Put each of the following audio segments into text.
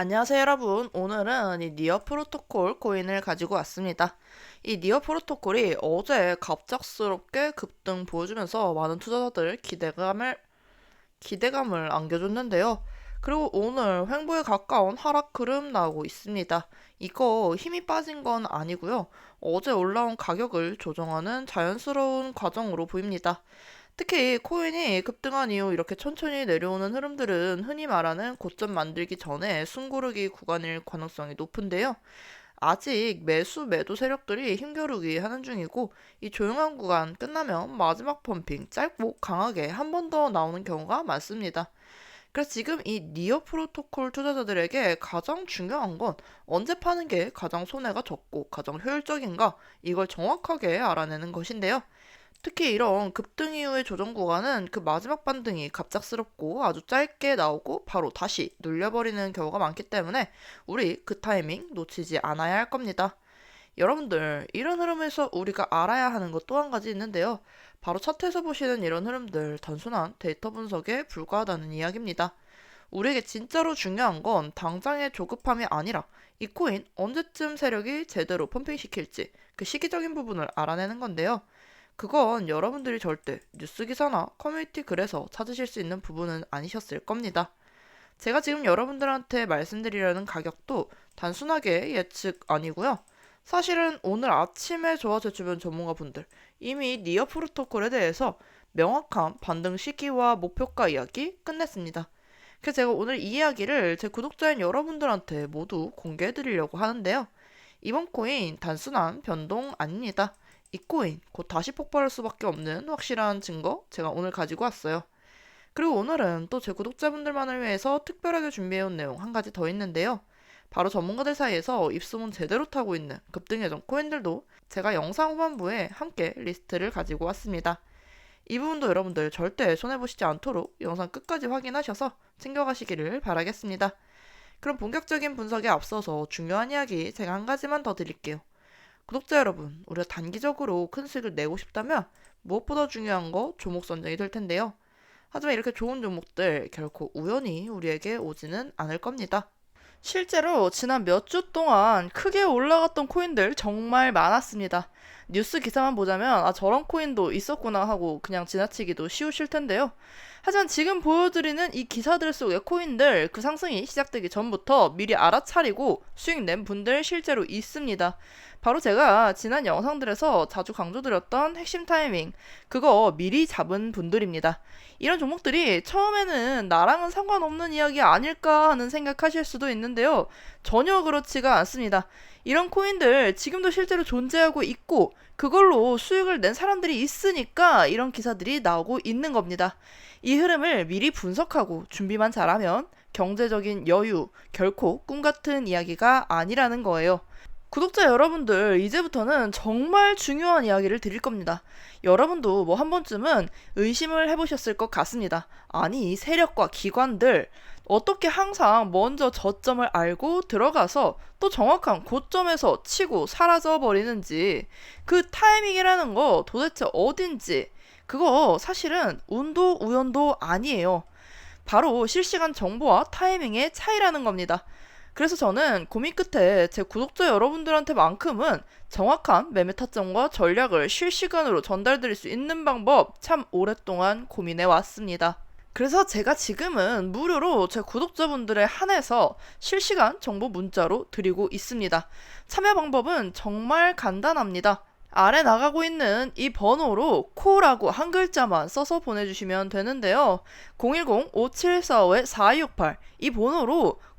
안녕하세요 여러분. 오늘은 이 니어 프로토콜 코인을 가지고 왔습니다. 이 니어 프로토콜이 어제 갑작스럽게 급등 보여주면서 많은 투자자들 기대감을 기대감을 안겨줬는데요. 그리고 오늘 횡보에 가까운 하락 흐름 나오고 있습니다. 이거 힘이 빠진 건 아니고요. 어제 올라온 가격을 조정하는 자연스러운 과정으로 보입니다 특히 코인이 급등한 이후 이렇게 천천히 내려오는 흐름들은 흔히 말하는 고점 만들기 전에 숨고르기 구간일 가능성이 높은데요. 아직 매수 매도 세력들이 힘겨루기 하는 중이고 이 조용한 구간 끝나면 마지막 펌핑 짧고 강하게 한 번 더 나오는 경우가 많습니다. 그래서 지금 이 니어 프로토콜 투자자들에게 가장 중요한 건 언제 파는 게 가장 손해가 적고 가장 효율적인가 이걸 정확하게 알아내는 것인데요. 특히 이런 급등 이후의 조정 구간은 그 마지막 반등이 갑작스럽고 아주 짧게 나오고 바로 다시 눌려버리는 경우가 많기 때문에 우리 그 타이밍 놓치지 않아야 할 겁니다. 여러분들, 이런 흐름에서 우리가 알아야 하는 것 또 한 가지 있는데요. 바로 차트에서 보시는 이런 흐름들 단순한 데이터 분석에 불과하다는 이야기입니다. 우리에게 진짜로 중요한 건 당장의 조급함이 아니라 이 코인 언제쯤 세력이 제대로 펌핑시킬지 그 시기적인 부분을 알아내는 건데요. 그건 여러분들이 절대 뉴스 기사나 커뮤니티 글에서 찾으실 수 있는 부분은 아니셨을 겁니다. 제가 지금 여러분들한테 말씀드리려는 가격도 단순하게 예측 아니고요. 사실은 오늘 아침에 저와 제 주변 전문가분들 이미 니어 프로토콜에 대해서 명확한 반등 시기와 목표가 이야기 끝냈습니다. 그래서 제가 오늘 이 이야기를 제 구독자인 여러분들한테 모두 공개해 드리려고 하는데요. 이번 코인 단순한 변동 아닙니다. 이 코인 곧 다시 폭발할 수밖에 없는 확실한 증거 제가 오늘 가지고 왔어요. 그리고 오늘은 또 제 구독자분들만을 위해서 특별하게 준비해온 내용 한 가지 더 있는데요. 바로 전문가들 사이에서 입소문 제대로 타고 있는 급등 예정 코인들도 제가 영상 후반부에 함께 리스트를 가지고 왔습니다. 이 부분도 여러분들 절대 손해보시지 않도록 영상 끝까지 확인하셔서 챙겨가시기를 바라겠습니다. 그럼 본격적인 분석에 앞서서 중요한 이야기 제가 한 가지만 더 드릴게요. 구독자 여러분, 우리가 단기적으로 큰 수익을 내고 싶다면 무엇보다 중요한 거 종목 선정이 될 텐데요. 하지만 이렇게 좋은 종목들 결코 우연히 우리에게 오지는 않을 겁니다. 실제로 지난 몇 주 동안 크게 올라갔던 코인들 정말 많았습니다. 뉴스 기사만 보자면 아 저런 코인도 있었구나 하고 그냥 지나치기도 쉬우실 텐데요. 하지만 지금 보여드리는 이 기사들 속의 코인들 그 상승이 시작되기 전부터 미리 알아차리고 수익 낸 분들 실제로 있습니다. 바로 제가 지난 영상들에서 자주 강조드렸던 핵심 타이밍, 그거 미리 잡은 분들입니다. 이런 종목들이 처음에는 나랑은 상관없는 이야기 아닐까 하는 생각하실 수도 있는데요. 전혀 그렇지가 않습니다. 이런 코인들 지금도 실제로 존재하고 있고, 그걸로 수익을 낸 사람들이 있으니까 이런 기사들이 나오고 있는 겁니다. 이 흐름을 미리 분석하고 준비만 잘하면 경제적인 여유, 결코 꿈 같은 이야기가 아니라는 거예요. 구독자 여러분들, 이제부터는 정말 중요한 이야기를 드릴 겁니다. 여러분도 뭐 한 번쯤은 의심을 해보셨을 것 같습니다. 아니, 세력과 기관들, 어떻게 항상 먼저 저점을 알고 들어가서 또 정확한 고점에서 치고 사라져 버리는지, 그 타이밍이라는 거 도대체 어딘지, 그거 사실은 운도 우연도 아니에요. 바로 실시간 정보와 타이밍의 차이라는 겁니다. 그래서 저는 고민 끝에 제 구독자 여러분들한테만큼은 정확한 매매 타점과 전략을 실시간으로 전달드릴 수 있는 방법 참 오랫동안 고민해 왔습니다. 그래서 제가 지금은 무료로 제 구독자분들에 한해서 실시간 정보 문자로 드리고 있습니다. 참여 방법은 정말 간단합니다. 아래 나가고 있는 이 번호로 코라고 한 글자만 써서 보내주시면 되는데요. 010-5745-4268 이 번호로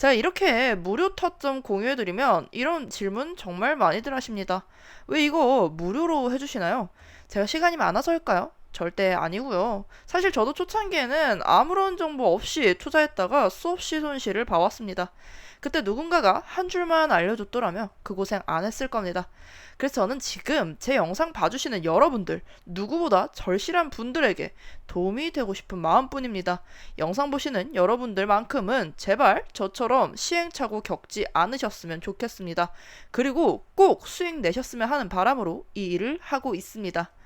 제가 이렇게 무료 타점 공유해드리면 이런 질문 정말 많이들 하십니다. 왜 이거 무료로 해주시나요? 제가 시간이 많아서일까요? 절대 아니고요. 사실 저도 초창기에는 아무런 정보 없이 투자했다가 수없이 손실을 봐왔습니다. 그때 누군가가 한 줄만 알려줬더라면 그 고생 안 했을 겁니다. 그래서 저는 지금 제 영상 봐주시는 여러분들, 누구보다 절실한 분들에게 도움이 되고 싶은 마음뿐입니다. 영상 보시는 여러분들만큼은 제발 저처럼 시행착오 겪지 않으셨으면 좋겠습니다. 그리고 꼭 수익 내셨으면 하는 바람으로 이 일을 하고 있습니다.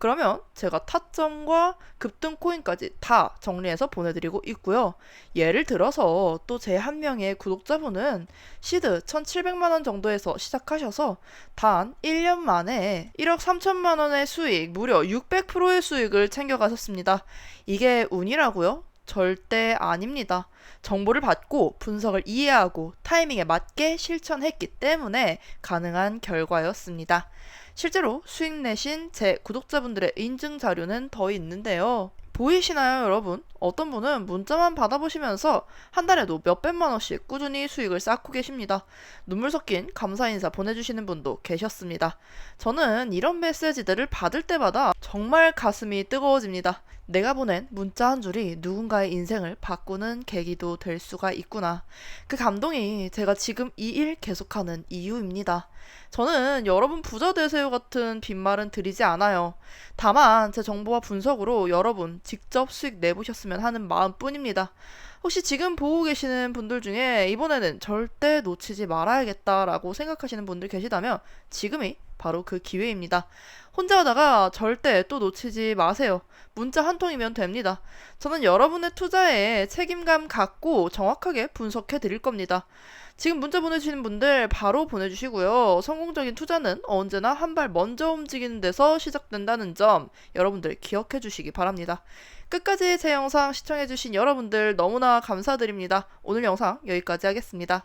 그러면 제가 타점과 급등 코인까지 다 정리해서 보내드리고 있고요. 예를 들어서 또 제 한 명의 구독자분은 시드 1,700만 원 정도에서 시작하셔서 단 1년 만에 1억 3천만 원의 수익, 무려 600%의 수익을 챙겨가셨습니다. 이게 운이라고요? 절대 아닙니다. 정보를 받고 분석을 이해하고 타이밍에 맞게 실천했기 때문에 가능한 결과였습니다. 실제로 수익 내신 제 구독자분들의 인증 자료는 더 있는데요. 보이시나요, 여러분? 어떤 분은 문자만 받아보시면서 한 달에도 몇백만 원씩 꾸준히 수익을 쌓고 계십니다. 눈물 섞인 감사 인사 보내주시는 분도 계셨습니다. 저는 이런 메시지들을 받을 때마다 정말 가슴이 뜨거워집니다. 내가 보낸 문자 한 줄이 누군가의 인생을 바꾸는 계기도 될 수가 있구나. 그 감동이 제가 지금 이 일 계속하는 이유입니다. 저는 여러분 부자 되세요 같은 빈말은 드리지 않아요. 다만 제 정보와 분석으로 여러분 직접 수익 내보셨으면 하는 마음뿐입니다. 혹시 지금 보고 계시는 분들 중에 이번에는 절대 놓치지 말아야겠다라고 생각하시는 분들 계시다면 지금이 바로 그 기회입니다. 혼자 하다가 절대 또 놓치지 마세요. 문자 한 통이면 됩니다. 저는 여러분의 투자에 책임감 갖고 정확하게 분석해 드릴 겁니다. 지금 문자 보내주시는 분들 바로 보내주시고요. 성공적인 투자는 언제나 한 발 먼저 움직이는 데서 시작된다는 점 여러분들 기억해 주시기 바랍니다. 끝까지 제 영상 시청해 주신 여러분들 너무나 감사드립니다. 오늘 영상 여기까지 하겠습니다.